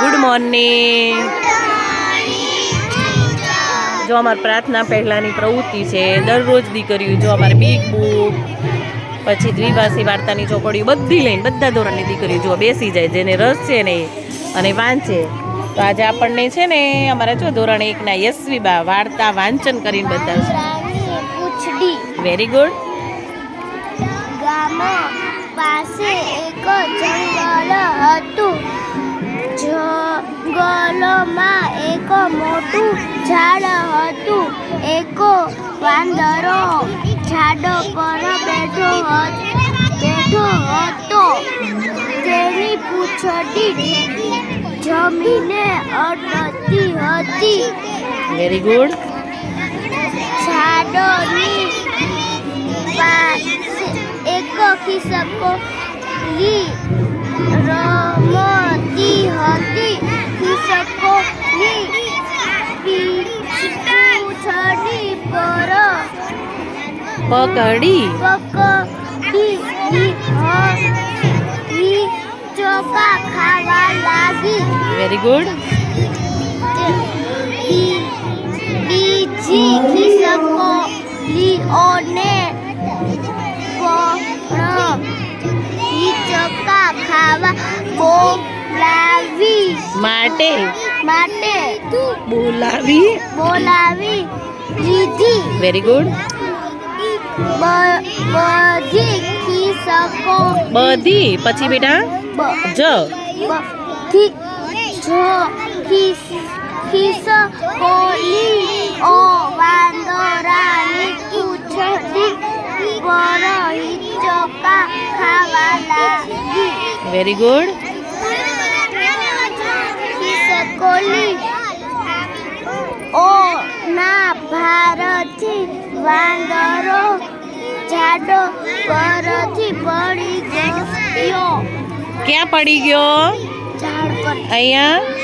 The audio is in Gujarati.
ગુડ મોર્નિંગ જો અમારી પ્રાર્થના પહેલાંની પ્રવૃત્તિ છે દરરોજ દીકરીઓ જો અમારે બિગ બુક પછી દ્વિભાષી વાર્તાની ચોપડીઓ બધી લઈને બધા ધોરણની દીકરીઓ જો બેસી જાય જેને રસ છે ને અને વાંચે. તો આજે આપણને છે ને અમારા જો ધોરણ એકના યશવી બા વાર્તા વાંચન કરીને બધા વેરી ગુડ પાસે જંગલમાં એક મોટું ઝાડ હતું. એક વાંદરો ઝાડ પર બેઠો હત- બેઠો હતો. તેની પૂંછડી જમીને અડતી હતી. વેરી ગુડ ઝાડોની પાસે એક ખિસકોલી હિચકા ખાવા બોલાવી માટે માટે બોલાવી બોલાવી લીધી વેરી ગુડ બ- ખી શકો બધી? પછી બેટા? જ. ખી- જો ખિસ ખિસકોલીઓ વાંદરાની પૂંછડી પર હિંચકા ખાવા લાગી. વેરી ગુડ ખિસકોલી ઓ ના ભારતી વાંદરો જાડો પરથી પડી ગયો. ક્યાં પડી ગયો? ઝાડ પર. અહીંયા?